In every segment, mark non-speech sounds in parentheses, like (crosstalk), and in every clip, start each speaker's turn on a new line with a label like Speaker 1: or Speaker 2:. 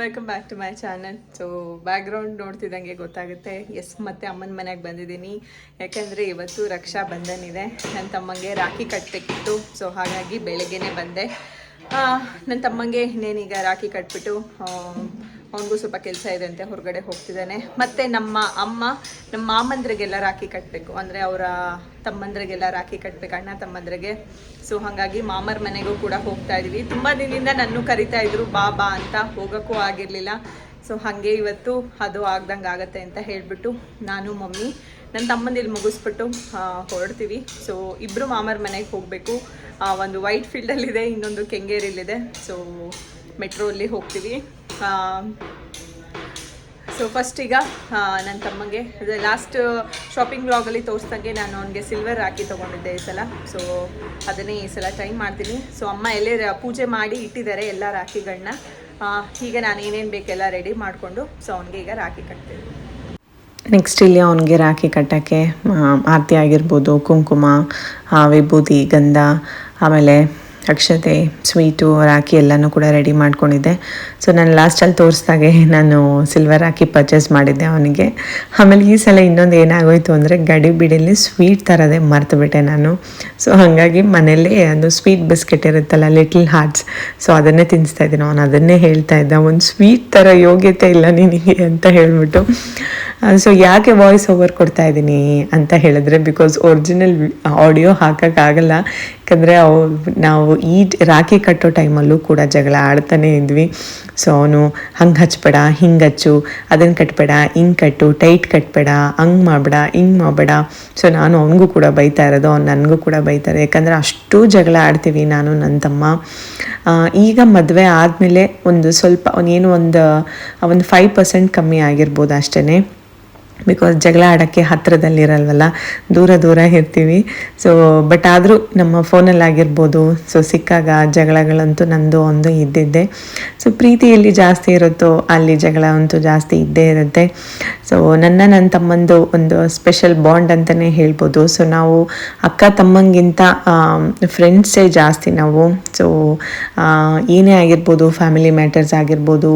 Speaker 1: Welcome back to my channel so background ನೋಡ್ತಿದ್ದಂಗೆ ಗೊತ್ತಾಗುತ್ತೆ. Yes ಮತ್ತೆ ಅಮ್ಮನ ಮನೆಗೆ ಬಂದಿದ್ದೀನಿ. ಯಾಕಂದರೆ ಇವತ್ತು ರಕ್ಷಾ ಬಂಧನ್ ಇದೆ. ನನ್ನ ತಮ್ಮಂಗೆ ರಾಖಿ ಕಟ್ಟಬೇಕಿತ್ತು ಸೊ ಹಾಗಾಗಿ ಬೆಳಗ್ಗೆನೇ ಬಂದೆ. ನನ್ನ ತಮ್ಮಂಗೆ ಇನ್ನೇನೀಗ ರಾಖಿ ಕಟ್ಬಿಟ್ಟು ಅವನಿಗೂ ಸ್ವಲ್ಪ ಕೆಲಸ ಇದೆ ಅಂತೆ ಹೊರಗಡೆ ಹೋಗ್ತಿದ್ದಾನೆ. ಮತ್ತು ನಮ್ಮ ಅಮ್ಮ, ನಮ್ಮ ಮಾಮಂದ್ರಿಗೆಲ್ಲ ರಾಖಿ ಕಟ್ಟಬೇಕು ಅಂದರೆ ಅವರ ತಮ್ಮಂದ್ರಿಗೆಲ್ಲ ರಾಖಿ ಕಟ್ಟಬೇಕು ಅಣ್ಣ ತಮ್ಮಂದ್ರಿಗೆ. ಸೊ ಹಾಗಾಗಿ ಮಾಮರ ಮನೆಗೂ ಕೂಡ ಹೋಗ್ತಾ ಇದೀವಿ. ತುಂಬ ದಿನದಿಂದ ನನ್ನ ಕರಿತಾ ಇದ್ರು, ಬಾ ಬಾ ಅಂತ ಹೋಗೋಕ್ಕೂ ಆಗಿರಲಿಲ್ಲ. ಸೊ ಹಾಗೆ ಇವತ್ತು ಅದು ಆಗ್ದಂಗೆ ಆಗತ್ತೆ ಅಂತ ಹೇಳಿಬಿಟ್ಟು ನಾನು, ಮಮ್ಮಿ, ನನ್ನ ತಮ್ಮಂದಿಲ್ಲಿ ಮುಗಿಸ್ಬಿಟ್ಟು ಹೊರಡ್ತೀವಿ. ಸೊ ಇಬ್ಬರು ಮಾಮರ ಮನೆಗೆ ಹೋಗಬೇಕು. ಒಂದು ವೈಟ್ ಫೀಲ್ಡಲ್ಲಿದೆ ಇನ್ನೊಂದು ಕೆಂಗೇರಿಲಿದೆ. ಸೊ ಮೆಟ್ರೋಲ್ಲಿ ಹೋಗ್ತೀವಿ. ಸೊ ಫಸ್ಟ್ ಈಗ ನನ್ನ ತಮ್ಮಂಗೆ ಲಾಸ್ಟ್ ಶಾಪಿಂಗ್ ಬ್ಲಾಗಲ್ಲಿ ತೋರಿಸ್ದಂಗೆ ನಾನು ಅವನಿಗೆ ಸಿಲ್ವರ್ ಹಾಕಿ ತೊಗೊಂಡಿದ್ದೆ ಈ ಸಲ. ಸೊ ಅದನ್ನೇ ಈ ಸಲ ಟ್ರೈ ಮಾಡ್ತೀನಿ. ಸೊ ಅಮ್ಮ ಎಲ್ಲೇ ಪೂಜೆ ಮಾಡಿ ಇಟ್ಟಿದ್ದಾರೆ ಎಲ್ಲ ರಾಖಿಗಳನ್ನ ಈಗ ನಾನು ಏನೇನು ಬೇಕೆಲ್ಲ ರೆಡಿ ಮಾಡಿಕೊಂಡು ಸೊ ಅವನಿಗೆ ಈಗ ರಾಖಿ ಕಟ್ತೀನಿ.
Speaker 2: ನೆಕ್ಸ್ಟ್ ಇಲ್ಲಿ ಅವನಿಗೆ ರಾಖಿ ಕಟ್ಟೋಕ್ಕೆ ಆರತಿ ಆಗಿರ್ಬೋದು, ಕುಂಕುಮ ವಿಭೂತಿ ಗಂಧ, ಆಮೇಲೆ ಅಕ್ಷತೆ ಸ್ವೀಟು, ರಾಖಿ ಎಲ್ಲನೂ ಕೂಡ ರೆಡಿ ಮಾಡ್ಕೊಂಡಿದ್ದೆ. ಸೊ ನಾನು ಲಾಸ್ಟಲ್ಲಿ ತೋರಿಸ್ದಾಗೆ ನಾನು ಸಿಲ್ವರ್ ರಾಖಿ ಪರ್ಚೇಸ್ ಮಾಡಿದ್ದೆ ಅವನಿಗೆ. ಆಮೇಲೆ ಈ ಸಲ ಇನ್ನೊಂದು ಏನಾಗೋಯ್ತು ಅಂದರೆ ಗಡಿ ಬಿಡಿಲಿ ಸ್ವೀಟ್ ತರದೆ ಮರ್ತುಬಿಟ್ಟೆ ನಾನು. ಸೊ ಹಾಗಾಗಿ ಮನೇಲಿ ಒಂದು ಸ್ವೀಟ್ ಬಿಸ್ಕೆಟ್ ಇರುತ್ತಲ್ಲ ಲಿಟಲ್ ಹಾರ್ಟ್ಸ್ ಸೊ ಅದನ್ನೇ ತಿನ್ನಿಸ್ತಾ ಇದ್ದೀನಿ. ಅವನು ಅದನ್ನೇ ಹೇಳ್ತಾ ಇದ್ದ. ಒಂದು ಸ್ವೀಟ್ ಥರ ಯೋಗ್ಯತೆ ಇಲ್ಲ ನಿನಗೆ ಅಂತ ಹೇಳ್ಬಿಟ್ಟು. ಸೊ ಯಾಕೆ ವಾಯ್ಸ್ ಓವರ್ ಕೊಡ್ತಾ ಇದ್ದೀನಿ ಅಂತ ಹೇಳಿದ್ರೆ ಬಿಕಾಸ್ ಒರಿಜಿನಲ್ ಆಡಿಯೋ ಹಾಕೋಕ್ಕಾಗಲ್ಲ. ಯಾಕಂದರೆ ಅವು ನಾವು ಈ ರಾಖಿ ಕಟ್ಟೋ ಟೈಮಲ್ಲೂ ಕೂಡ ಜಗಳ ಆಡ್ತಾನೆ ಇದ್ವಿ. ಸೊ ಅವನು ಹಂಗೆ ಹಚ್ಬೇಡ, ಹಿಂಗೆ ಹಚ್ಚು ಅದನ್ನು ಕಟ್ಬೇಡ, ಹಿಂಗೆ ಕಟ್ಟು, ಟೈಟ್ ಕಟ್ಬೇಡ, ಹಂಗೆ ಮಾಡಬೇಡ, ಹಿಂಗೆ ಮಾಡಬೇಡ. ಸೊ ನಾನು ಅವನಿಗೂ ಕೂಡ ಬೈತಾ ಇರೋದು, ಅವ್ನು ನನಗೂ ಕೂಡ ಬೈತಾರೆ ಯಾಕಂದರೆ ಅಷ್ಟು ಜಗಳ ಆಡ್ತೀವಿ ನಾನು ನನ್ನ ತಮ್ಮ. ಈಗ ಮದುವೆ ಆದಮೇಲೆ ಒಂದು ಸ್ವಲ್ಪ ಅವನೇನು ಒಂದು ಒಂದು ಫೈವ್ ಪರ್ಸೆಂಟ್ ಕಮ್ಮಿ ಆಗಿರ್ಬೋದು ಅಷ್ಟೇ ಬಿಕಾಸ್ ಜಗಳ ಆಡೋಕ್ಕೆ ಹತ್ತಿರದಲ್ಲಿರಲ್ವಲ್ಲ, ದೂರ ದೂರ ಇರ್ತೀವಿ. ಸೊ ಬಟ್ ಆದರೂ ನಮ್ಮ ಫೋನಲ್ಲಾಗಿರ್ಬೋದು ಸೊ ಸಿಕ್ಕಾಗ ಜಗಳಗಳಂತೂ ನಂದು ಒಂದು ಇದ್ದಿದ್ದೆ. ಸೊ ಪ್ರೀತಿ ಎಲ್ಲಿ ಜಾಸ್ತಿ ಇರುತ್ತೋ, ಅಲ್ಲಿ ಜಗಳ ಅಂತೂ ಜಾಸ್ತಿ ಇದ್ದೇ ಇರುತ್ತೆ. ಸೊ ನನ್ನ ನನ್ನ ತಮ್ಮಂದು ಒಂದು ಸ್ಪೆಷಲ್ ಬಾಂಡ್ ಅಂತಲೇ ಹೇಳ್ಬೋದು. ಸೊ ನಾವು ಅಕ್ಕ ತಮ್ಮಂಗಿಂತ ಫ್ರೆಂಡ್ಸೇ ಜಾಸ್ತಿ ನಾವು. ಸೊ ಏನೇ ಆಗಿರ್ಬೋದು ಫ್ಯಾಮಿಲಿ ಮ್ಯಾಟರ್ಸ್ ಆಗಿರ್ಬೋದು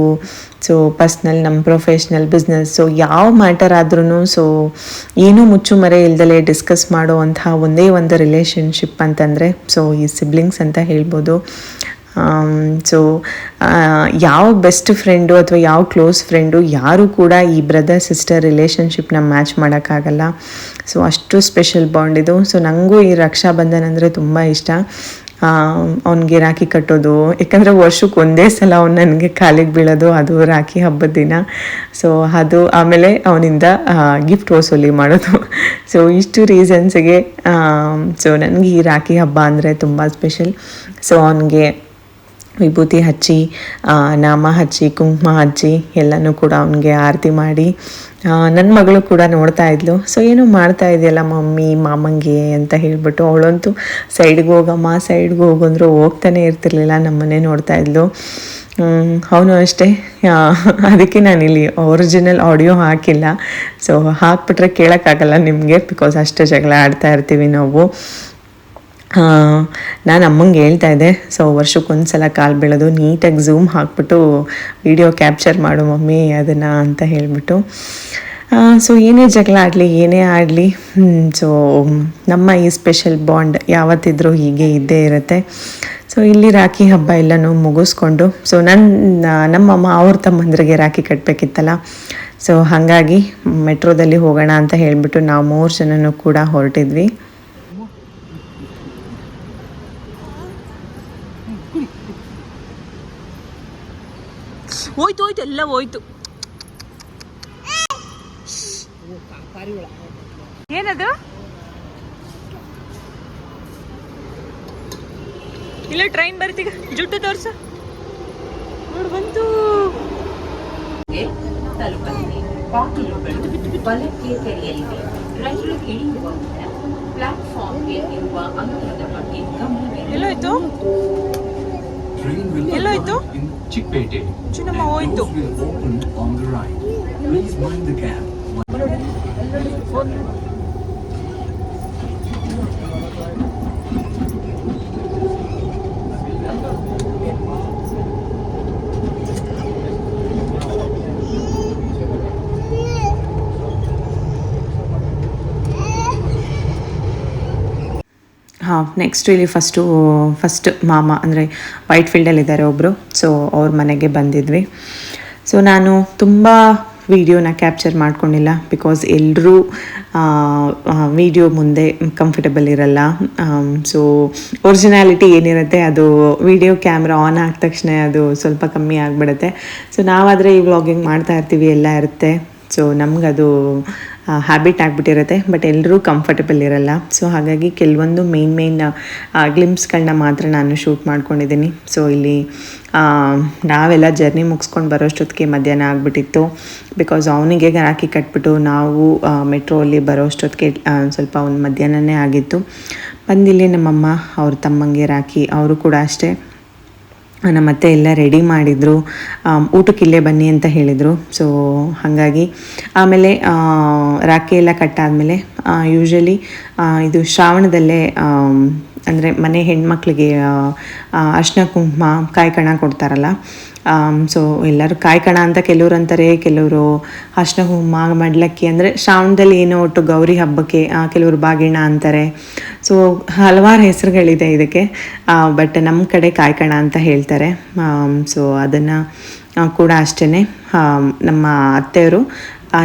Speaker 2: ಸೊ ಪರ್ಸ್ನಲ್ ನಮ್ಮ ಪ್ರೊಫೆಷ್ನಲ್ ಬಿಸ್ನೆಸ್ ಸೊ ಯಾವ ಮ್ಯಾಟರ್ ಆದ್ರೂ ಸೊ ಏನೂ ಮುಚ್ಚುಮರೆ ಇಲ್ದಲೇ ಡಿಸ್ಕಸ್ ಮಾಡುವಂತಹ ಒಂದೇ ಒಂದು ರಿಲೇಷನ್ಶಿಪ್ ಅಂತಂದರೆ ಸೊ ಈ ಸಿಬ್ಲಿಂಗ್ಸ್ ಅಂತ ಹೇಳ್ಬೋದು. ಸೊ ಯಾವ ಬೆಸ್ಟ್ ಫ್ರೆಂಡು ಅಥವಾ ಯಾವ ಕ್ಲೋಸ್ ಫ್ರೆಂಡು ಯಾರೂ ಕೂಡ ಈ ಬ್ರದರ್ ಸಿಸ್ಟರ್ ರಿಲೇಷನ್ಶಿಪ್ನ ಮ್ಯಾಚ್ ಮಾಡೋಕ್ಕಾಗಲ್ಲ. ಸೊ ಅಷ್ಟು ಸ್ಪೆಷಲ್ ಬಾಂಡ್ ಇದು. ಸೊ ನನಗೂ ಈ ರಕ್ಷಾ ಬಂಧನ್ ಅಂದರೆ ತುಂಬ ಇಷ್ಟ. ಅವನಿಗೆ ರಾಖಿ ಕಟ್ಟೋದು. ಯಾಕಂದರೆ ವರ್ಷಕ್ಕೆ ಒಂದೇ ಸಲ ಅವ್ನು ನನಗೆ ಕಾಲಿಗೆ ಬೀಳೋದು, ಅದು ರಾಖಿ ಹಬ್ಬದ ದಿನ. ಸೊ ಅದು ಆಮೇಲೆ ಅವನಿಂದ ಗಿಫ್ಟ್ ವಸೂಲಿ ಮಾಡೋದು. (laughs) ಸೊ ಇಷ್ಟು ರೀಸನ್ಸ್ಗೆ ಸೊ ನನಗೆ ಈ ರಾಖಿ ಹಬ್ಬ ಅಂದರೆ ತುಂಬ ಸ್ಪೆಷಲ್ ಸೊ ಅವನಿಗೆ ವಿಭೂತಿ ಹಚ್ಚಿ ನಾಮ ಹಚ್ಚಿ, ಕುಂಕುಮ ಹಚ್ಚಿ ಎಲ್ಲನೂ ಕೂಡ ಅವನಿಗೆ ಆರತಿ ಮಾಡಿ ನನ್ನ ಮಗಳು ಕೂಡ ನೋಡ್ತಾ ಇದ್ಲು. ಸೊ ಏನು ಮಾಡ್ತಾ ಇದೆಯಲ್ಲ ಮಮ್ಮಿ, ಮಾಮಂಗೆ ಅಂತ ಹೇಳಿಬಿಟ್ಟು ಅವಳಂತೂ ಸೈಡ್ಗೆ ಹೋಗಮ್ಮ ಸೈಡ್ಗೆ ಹೋಗಂದ್ರು ಹೋಗ್ತಾನೆ ಇರ್ತಿರ್ಲಿಲ್ಲ, ನಮ್ಮನ್ನೇ ನೋಡ್ತಾ ಇದ್ಲು. ಅವನು ಅಷ್ಟೇ. ಅದಕ್ಕೆ ನಾನಿಲ್ಲಿ ಒರಿಜಿನಲ್ ಆಡಿಯೋ ಹಾಕಿಲ್ಲ. ಸೊ ಹಾಕ್ಬಿಟ್ರೆ ಕೇಳೋಕ್ಕಾಗಲ್ಲ ನಿಮಗೆ ಬಿಕಾಸ್ ಅಷ್ಟು ಜಗಳ ಆಡ್ತಾ ಇರ್ತೀವಿ ನಾವು. ನಾನು ಅಮ್ಮಂಗೆ ಹೇಳ್ತಾ ಇದ್ದೆ. ಸೊ ವರ್ಷಕ್ಕೊಂದು ಸಲ ಕಾಲು ಬೀಳೋದು. ನೀಟಾಗಿ ಝೂಮ್ ಹಾಕ್ಬಿಟ್ಟು ವಿಡಿಯೋ ಕ್ಯಾಪ್ಚರ್ ಮಾಡು ಮಮ್ಮಿ, ಅದನ್ನು ಅಂತ ಹೇಳಿಬಿಟ್ಟು. ಸೊ ಏನೇ ಜಗಳ ಆಗಲಿ, ಏನೇ ಆಗಲಿ ಸೊ ನಮ್ಮ ಈ ಸ್ಪೆಷಲ್ ಬಾಂಡ್ ಯಾವತ್ತಿದ್ರೂ ಹೀಗೆ ಇದ್ದೇ ಇರುತ್ತೆ. ಸೊ ಇಲ್ಲಿ ರಾಖಿ ಹಬ್ಬ ಎಲ್ಲನೂ ಮುಗಿಸ್ಕೊಂಡು ಸೊ ನನ್ನ ನಮ್ಮಮ್ಮ ಅವ್ರ ತಮ್ಮಂದ್ರಿಗೆ ರಾಖಿ ಕಟ್ಟಬೇಕಿತ್ತಲ್ಲ ಸೊ ಹಾಗಾಗಿ ಮೆಟ್ರೋದಲ್ಲಿ ಹೋಗೋಣ ಅಂತ ಹೇಳಿಬಿಟ್ಟು ನಾವು ಮೂರು ಜನನೂ ಕೂಡ ಹೊರಟಿದ್ವಿ.
Speaker 1: ಹೋಯ್ತು ಹೋಯ್ತು, ಎಲ್ಲ ಹೋಯ್ತು. ಏನದು? ಇಲ್ಲ ಟ್ರೈನ್ ಬರ್ತೀಗ ಜುಟ್ಟು ತೋರ್ಸು. ನೋಡು, ಬಂತು.
Speaker 3: ಬಲಕ್ಕೆ ತೆರೆಯಲಿವೆ ರೈಲು ಇಳಿಯುವ ಮುನ್ನ ಪ್ಲಾಟ್ಫಾರ್ಮ್ಗೆ ಇರುವ ಅಂತರದ ಬಗ್ಗೆ ಗಮನವಿರಲಿ
Speaker 1: ಎಲ್ಲೋಯ್ತು
Speaker 4: Chikpete.
Speaker 1: ಚಿನ್ನಮ್ಮ ಹೋಯ್ತು
Speaker 2: ನೆಕ್ಸ್ಟ್ ಇಲ್ಲಿ ಫಸ್ಟು ಫಸ್ಟ್ ಮಾಮ ಅಂದರೆ ವೈಟ್ ಫೀಲ್ಡಲ್ಲಿದ್ದಾರೆ ಒಬ್ಬರು ಸೊ ಅವ್ರ ಮನೆಗೆ ಬಂದಿದ್ವಿ. ಸೊ ನಾನು ತುಂಬ ವೀಡಿಯೋನ ಕ್ಯಾಪ್ಚರ್ ಮಾಡ್ಕೊಂಡಿಲ್ಲ ಬಿಕಾಸ್ ಎಲ್ಲರೂ ವಿಡಿಯೋ ಮುಂದೆ ಕಂಫರ್ಟಬಲ್ ಇರಲ್ಲ. ಸೊ ಒರಿಜಿನಾಲಿಟಿ ಏನಿರುತ್ತೆ ಅದು ವಿಡಿಯೋ ಕ್ಯಾಮ್ರಾ ಆನ್ ಆದ ತಕ್ಷಣ ಅದು ಸ್ವಲ್ಪ ಕಮ್ಮಿ ಆಗಿಬಿಡುತ್ತೆ. ಸೊ ನಾವಾದರೆ ಈ ವ್ಲಾಗಿಂಗ್ ಮಾಡ್ತಾ ಇರ್ತೀವಿ, ಎಲ್ಲ ಇರುತ್ತೆ. ಸೊ ನಮಗದು ಹ್ಯಾಬಿಟ್ ಆಗಿಬಿಟ್ಟಿರುತ್ತೆ ಬಟ್ ಎಲ್ಲರೂ ಕಂಫರ್ಟಬಲ್ ಇರಲ್ಲ. ಸೊ ಹಾಗಾಗಿ ಕೆಲವೊಂದು ಮೇನ್ ಮೇನ್ ಗ್ಲಿಮ್ಸ್ಗಳನ್ನ ಮಾತ್ರ ನಾನು ಶೂಟ್ ಮಾಡ್ಕೊಂಡಿದ್ದೀನಿ. ಸೊ ಇಲ್ಲಿ ನಾವೆಲ್ಲ ಜರ್ನಿ ಮುಗಿಸ್ಕೊಂಡು ಬರೋಷ್ಟೊತ್ತಿಗೆ ಮಧ್ಯಾಹ್ನ ಆಗಿಬಿಟ್ಟಿತ್ತು. ಬಿಕಾಸ್ ಅವನಿಗೆ ರಾಖಿ ಕಟ್ಬಿಟ್ಟು ನಾವು ಮೆಟ್ರೋ ಅಲ್ಲಿ ಬರೋಷ್ಟೊತ್ತಿಗೆ ಸ್ವಲ್ಪ ಒಂದು ಮಧ್ಯಾಹ್ನನೇ ಆಗಿತ್ತು. ಬಂದಿಲ್ಲಿ ನಮ್ಮಮ್ಮ, ಅವ್ರ ತಮ್ಮಂಗೆ ರಾಕಿ, ಅವರು ಕೂಡ ಅಷ್ಟೇ. ನಮ್ಮ ಅತ್ತೆ ಎಲ್ಲ ರೆಡಿ ಮಾಡಿದರು. ಊಟಕ್ಕೆ ಇಲ್ಲೇ ಬನ್ನಿ ಅಂತ ಹೇಳಿದರು. ಸೊ ಹಾಗಾಗಿ ಆಮೇಲೆ ರಾಖಿ ಎಲ್ಲ ಕಟ್ಟಾದಮೇಲೆ ಯೂಶ್ವಲಿ ಇದು ಶ್ರಾವಣದಲ್ಲೇ ಅಂದರೆ ಮನೆ ಹೆಣ್ಮಕ್ಳಿಗೆ ಅರ್ಶಿನ ಕುಂಕುಮ, ಕಾಯಿ ಕಣ ಕೊಡ್ತಾರಲ್ಲ ಸೊ ಎಲ್ಲರೂ ಕಾಯ್ಕೋಣ ಅಂತ ಕೆಲವ್ರು ಅಂತಾರೆ ಕೆಲವರು ಅರ್ಶಿನ ಕುಂಕುಮ ಮಡ್ಲಕ್ಕಿ ಅಂದರೆ ಶ್ರಾವಣದಲ್ಲಿ ಏನೋ ಒಟ್ಟು ಗೌರಿ ಹಬ್ಬಕ್ಕೆ ಕೆಲವರು ಬಾಗಿಣ ಅಂತಾರೆ. ಸೊ ಹಲವಾರು ಹೆಸರುಗಳಿದೆ ಇದಕ್ಕೆ. ಬಟ್ ನಮ್ಮ ಕಡೆ ಕಾಯ್ಕೋಣ ಅಂತ ಹೇಳ್ತಾರೆ. ಸೊ ಅದನ್ನು ಕೂಡ ಅಷ್ಟೇ ನಮ್ಮ ಅತ್ತೆಯವರು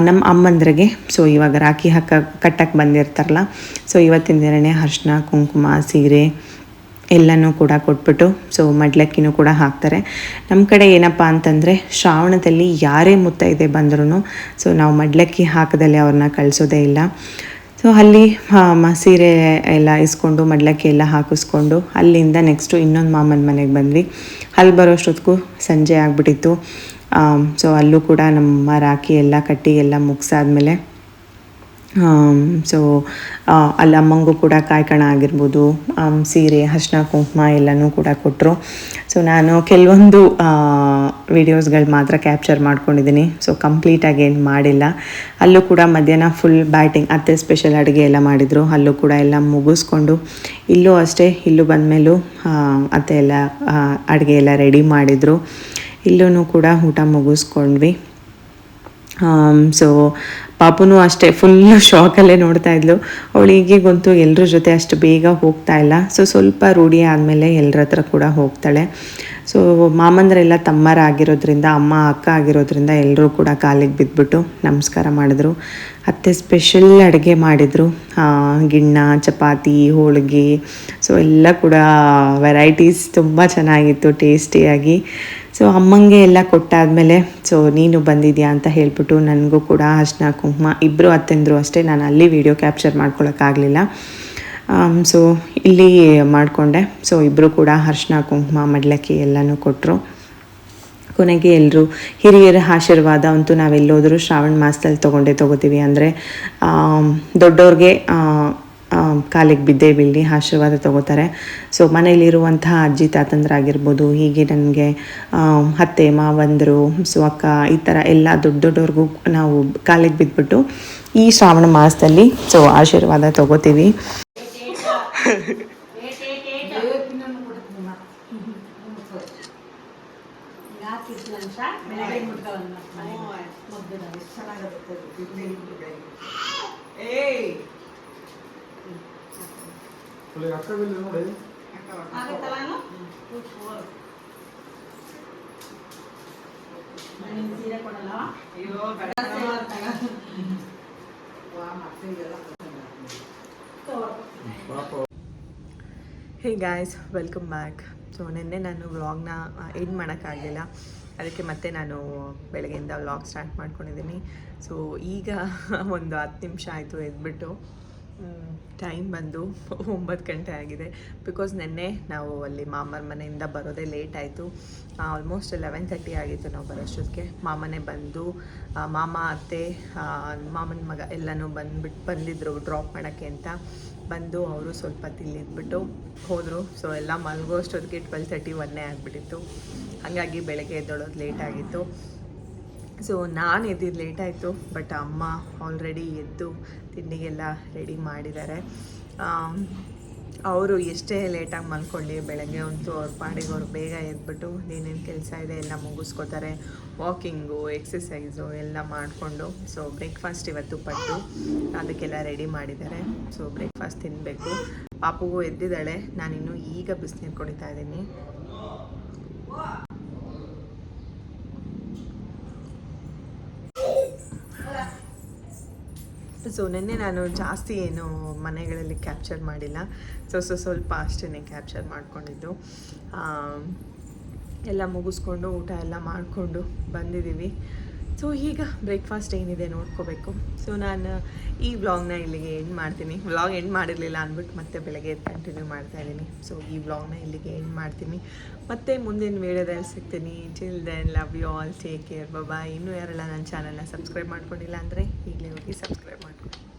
Speaker 2: ನಮ್ಮ ಅಮ್ಮಂದ್ರಿಗೆ ಸೊ ಇವಾಗ ರಾಖಿ ಹಾಕ ಕಟ್ಟಕ್ಕೆ ಬಂದಿರ್ತಾರಲ್ಲ ಸೊ ಇವತ್ತಿನ ದಿನನೇ ಅರ್ಶಿನ, ಕುಂಕುಮ, ಸೀರೆ ಎಲ್ಲನೂ ಕೂಡ ಕೊಟ್ಬಿಟ್ಟು ಸೊ ಮಡ್ಲಕ್ಕಿನೂ ಕೂಡ ಹಾಕ್ತಾರೆ. ನಮ್ಮ ಕಡೆ ಏನಪ್ಪ ಅಂತಂದರೆ, ಶ್ರಾವಣದಲ್ಲಿ ಯಾರೇ ಮುತ್ತೈದೆ ಬಂದ್ರೂ ಸೊ ನಾವು ಮಡ್ಲಕ್ಕಿ ಹಾಕದಲ್ಲಿ ಅವ್ರನ್ನ ಕಳಿಸೋದೇ ಇಲ್ಲ. ಸೊ ಅಲ್ಲಿ ಸೀರೆ ಎಲ್ಲ ಇಸ್ಕೊಂಡು, ಮಡ್ಲಕ್ಕಿ ಎಲ್ಲ ಹಾಕಿಸ್ಕೊಂಡು, ಅಲ್ಲಿಂದ ನೆಕ್ಸ್ಟು ಇನ್ನೊಂದು ಮಾಮನ ಮನೆಗೆ ಬಂದ್ವಿ. ಅಲ್ಲಿ ಬರೋಷ್ಟೊತ್ತಿಗೂ ಸಂಜೆ ಆಗಿಬಿಟ್ಟಿತ್ತು. ಸೊ ಅಲ್ಲೂ ಕೂಡ ನಮ್ಮ ರಾಖಿ ಎಲ್ಲ ಕಟ್ಟಿ ಎಲ್ಲ ಮುಗಿಸಾದ್ಮೇಲೆ ಸೊ ಅಲ್ಲಿ ಅಮ್ಮಂಗೂ ಕೂಡ ಕಾಯ್ಕಣ ಆಗಿರ್ಬೋದು. ಸೀರೆ ಅರ್ಶಿನ ಕುಂಕುಮ ಎಲ್ಲನೂ ಕೂಡ ಕೊಟ್ಟರು ಸೊ ನಾನು ಕೆಲವೊಂದು ವಿಡಿಯೋಸ್ಗಳು ಮಾತ್ರ ಕ್ಯಾಪ್ಚರ್ ಮಾಡ್ಕೊಂಡಿದ್ದೀನಿ. ಸೊ ಕಂಪ್ಲೀಟಾಗಿ ಏನು ಮಾಡಿಲ್ಲ. ಅಲ್ಲೂ ಕೂಡ ಮಧ್ಯಾಹ್ನ ಫುಲ್ ಬ್ಯಾಟಿಂಗ್ ಅತ್ತೆ ಸ್ಪೆಷಲ್ ಅಡುಗೆ ಎಲ್ಲ ಮಾಡಿದರು. ಅಲ್ಲೂ ಕೂಡ ಎಲ್ಲ ಮುಗಿಸ್ಕೊಂಡು, ಇಲ್ಲೂ ಅಷ್ಟೇ, ಇಲ್ಲೂ ಬಂದಮೇಲೂ ಅತ್ತೆ ಎಲ್ಲ ಅಡುಗೆ ಎಲ್ಲ ರೆಡಿ ಮಾಡಿದರು. ಇಲ್ಲೂ ಕೂಡ ಊಟ ಮುಗಿಸ್ಕೊಂಡ್ವಿ. ಸೊ ಪಾಪುನೂ ಅಷ್ಟೇ ಫುಲ್ಲು (laughs) ಶಾಕಲ್ಲೇ ನೋಡ್ತಾ ಇದ್ಲು. ಅವಳಿಗೆ ಗೊತ್ತು ಎಲ್ಲರ ಜೊತೆ ಅಷ್ಟು ಬೇಗ ಹೋಗ್ತಾ ಇಲ್ಲ. ಸೊ ಸ್ವಲ್ಪ ರೂಢಿ ಆದಮೇಲೆ ಎಲ್ಲರ ಹತ್ರ ಕೂಡ ಹೋಗ್ತಾಳೆ. ಸೊ ಮಾಮಂದ್ರೆಲ್ಲ ತಮ್ಮರ ಆಗಿರೋದ್ರಿಂದ ಅಮ್ಮ, ಅಕ್ಕ ಆಗಿರೋದ್ರಿಂದ ಎಲ್ಲರೂ ಕೂಡ ಕಾಲಿಗೆ ಬಿದ್ದುಬಿಟ್ಟು ನಮಸ್ಕಾರ ಮಾಡಿದ್ರು. ಅತ್ತೆ ಸ್ಪೆಷಲ್ ಅಡುಗೆ ಮಾಡಿದರು. ಗಿಣ್ಣ, ಚಪಾತಿ, ಹೋಳಿಗೆ. ಸೊ ಎಲ್ಲ ಕೂಡ ವೆರೈಟೀಸ್ ತುಂಬ ಚೆನ್ನಾಗಿತ್ತು ಟೇಸ್ಟಿಯಾಗಿ ಸೊ ಅಮ್ಮಂಗೆ ಎಲ್ಲ ಕೊಟ್ಟಾದಮೇಲೆ ಸೊ ನೀನು ಬಂದಿದ್ಯಾ ಅಂತ ಹೇಳ್ಬಿಟ್ಟು ನನಗೂ ಕೂಡ ಅರ್ಶಿನ, ಕುಂಕುಮ ಇಬ್ಬರು ಅತ್ತೆಂದರು ಅಷ್ಟೇ ನಾನು ಅಲ್ಲಿ ವೀಡಿಯೋ ಕ್ಯಾಪ್ಚರ್ ಮಾಡ್ಕೊಳಕ್ಕಾಗಲಿಲ್ಲ. ಸೊ ಇಲ್ಲಿ ಮಾಡಿಕೊಂಡೆ. ಸೊ ಇಬ್ಬರು ಕೂಡ ಅರ್ಶನ, ಕುಂಕುಮ, ಮಡ್ಲಕ್ಕಿ ಎಲ್ಲನೂ ಕೊಟ್ಟರು ಕೊನೆಗೆ ಎಲ್ಲರೂ ಹಿರಿಯರ ಆಶೀರ್ವಾದ ಅಂತೂ ನಾವೆಲ್ಲೋದ್ರೂ ಶ್ರಾವಣ ಮಾಸದಲ್ಲಿ ತೊಗೊಂಡೇ ತೊಗೋತೀವಿ. ಅಂದರೆ ದೊಡ್ಡವ್ರಿಗೆ ಕಾಲಿಗೆ ಬಿದ್ದೇ ಬೀಳಿ ಆಶೀರ್ವಾದ ತಗೋತಾರೆ. ಸೊ ಮನೆಯಲ್ಲಿರುವಂತಹ ಅಜ್ಜಿ, ತಾತಂದ್ರಾಗಿರ್ಬೋದು, ಹೀಗೆ ನನಗೆ ಅತ್ತೆ, ಮಾವಂದರು, ಸೊ, ಅಕ್ಕ, ಈ ಥರ ಎಲ್ಲ ದೊಡ್ಡ ದೊಡ್ಡವ್ರಿಗೂ ನಾವು ಕಾಲಿಗೆ ಬಿದ್ದುಬಿಟ್ಟು ಈ ಶ್ರಾವಣ ಮಾಸದಲ್ಲಿ, ಸೊ, ಆಶೀರ್ವಾದ ತಗೋತೀವಿ. (laughs) Hey guys welcome back so ನಿನ್ನೆ ನಾನು ವ್ಲಾಗ್ನ ಎಂಡ್ ಮಾಡೋಕ್ಕಾಗಲಿಲ್ಲ ಅದಕ್ಕೆ ಮತ್ತೆ ನಾನು ಬೆಳಗ್ಗೆಯಿಂದ ವ್ಲಾಗ್ ಸ್ಟಾರ್ಟ್ ಮಾಡ್ಕೊಂಡಿದ್ದೀನಿ. ಸೊ ಈಗ (laughs) ಒಂದು ಹತ್ತು ನಿಮಿಷ ಆಯಿತು ಎದ್ಬಿಟ್ಟು. ಟೈಮ್ ಬಂದು ಒಂಬತ್ತು ಗಂಟೆ ಆಗಿದೆ. ಬಿಕಾಸ್ ನಿನ್ನೆ ನಾವು ಅಲ್ಲಿ ಮಾಮರ ಮನೆಯಿಂದ ಬರೋದೇ ಲೇಟ್ ಆಯಿತು. ಆಲ್ಮೋಸ್ಟ್ ಲೆವೆನ್ ತರ್ಟಿ ಆಗಿತ್ತು ನಾವು ಬರೋಷ್ಟೊತ್ತಿಗೆ. ಮಾಮನೆ ಬಂದು ಮಾಮ, ಅತ್ತೆ ಮಾಮನ ಮಗ ಎಲ್ಲನೂ ಬಂದುಬಿಟ್ಟು ಬಂದಿದ್ದರು ಡ್ರಾಪ್ ಮಾಡೋಕ್ಕೆ ಅಂತ. ಬಂದು ಅವರು ಸ್ವಲ್ಪ ತಿಲ್ಲಿದ್ಬಿಟ್ಟು ಹೋದರು. ಸೊ ಎಲ್ಲ ಮಲಗೋ ಅಷ್ಟೊತ್ತಿಗೆ ಟ್ವೆಲ್ ತರ್ಟಿ ಒನ್ನೇ ಆಗಿಬಿಟ್ಟಿತ್ತು. ಹಾಗಾಗಿ ಬೆಳಗ್ಗೆ ಎದ್ದೊಳೋದು ಲೇಟ್ ಆಗಿತ್ತು. ಸೊ ನಾನು ಎದ್ದಿದ್ದು ಲೇಟ್ ಆಯಿತು ಬಟ್ ಅಮ್ಮ ಆಲ್ರೆಡಿ ಎದ್ದು ತಿಂಡಿಗೆಲ್ಲ ರೆಡಿ ಮಾಡಿದ್ದಾರೆ. ಅವರು ಎಷ್ಟೇ ಲೇಟಾಗಿ ಮಲ್ಕೊಳ್ಳಿ, ಬೆಳಗ್ಗೆ ಅಂತೂ ಅವ್ರ ಪಾಡಿಗೆ ಅವ್ರು ಬೇಗ ಎದ್ಬಿಟ್ಟು ಏನೇನು ಕೆಲಸ ಇದೆ ಎಲ್ಲ ಮುಗಿಸ್ಕೋತಾರೆ. ವಾಕಿಂಗು ಎಕ್ಸಸೈಸು ಎಲ್ಲ ಮಾಡಿಕೊಂಡು ಸೊ ಬ್ರೇಕ್ಫಾಸ್ಟ್ ಇವತ್ತು ಪಟ್ಟು ಅದಕ್ಕೆಲ್ಲ ರೆಡಿ ಮಾಡಿದ್ದಾರೆ. ಸೊ ಬ್ರೇಕ್ಫಾಸ್ಟ್ ತಿನ್ನಬೇಕು ಪಾಪುಗೂ ಎದ್ದಿದ್ದಾಳೆ. ನಾನಿನ್ನು ಈಗ ಬಿಸಿನೀರು ಕುಡಿತಾ ಇದ್ದೀನಿ. ಸೊ ನಿನ್ನೆ ನಾನು ಜಾಸ್ತಿ ಏನು ಮನೆಗಳಲ್ಲಿ ಕ್ಯಾಪ್ಚರ್ ಮಾಡಿಲ್ಲ. ಸೊ ಸೊ ಸ್ವಲ್ಪ ಅಷ್ಟೇ ಕ್ಯಾಪ್ಚರ್ ಮಾಡಿಕೊಂಡಿದ್ದು. ಎಲ್ಲ ಮುಗಿಸ್ಕೊಂಡು ಊಟ ಎಲ್ಲ ಮಾಡಿಕೊಂಡು ಬಂದಿದ್ದೀವಿ. ಸೊ ಈಗ ಬ್ರೇಕ್ಫಾಸ್ಟ್ ಏನಿದೆ ನೋಡ್ಕೋಬೇಕು. ಸೊ ನಾನು ಈ ವ್ಲಾಗ್ನ ಇಲ್ಲಿಗೆ ಎಂಡ್ ಮಾಡ್ತೀನಿ. ವ್ಲಾಗ್ ಎಂಡ್ ಮಾಡಿರಲಿಲ್ಲ ಅಂದ್ಬಿಟ್ಟು ಮತ್ತೆ ಬೆಳಗ್ಗೆ ಕಂಟಿನ್ಯೂ ಮಾಡ್ತಾ ಇದ್ದೀನಿ. ಸೊ ಈ ವ್ಲಾಗ್ನ ಇಲ್ಲಿಗೆ ಎಂಡ್ ಮಾಡ್ತೀನಿ. ಮತ್ತೆ ಮುಂದಿನ ವೀಡಿಯೋದಲ್ಲಿ ಸಿಗ್ತೀನಿ. Till then love you all take care ಬಾಬಾ ಇನ್ನೂ ಯಾರೆಲ್ಲ ನನ್ನ ಚಾನಲ್ನ ಸಬ್ಸ್ಕ್ರೈಬ್ ಮಾಡ್ಕೊಂಡಿಲ್ಲ ಅಂದರೆ ಈಗಲೇ ಹೋಗಿ ಸಬ್ಸ್ಕ್ರೈಬ್ ಮಾಡ್ಕೊಂಡು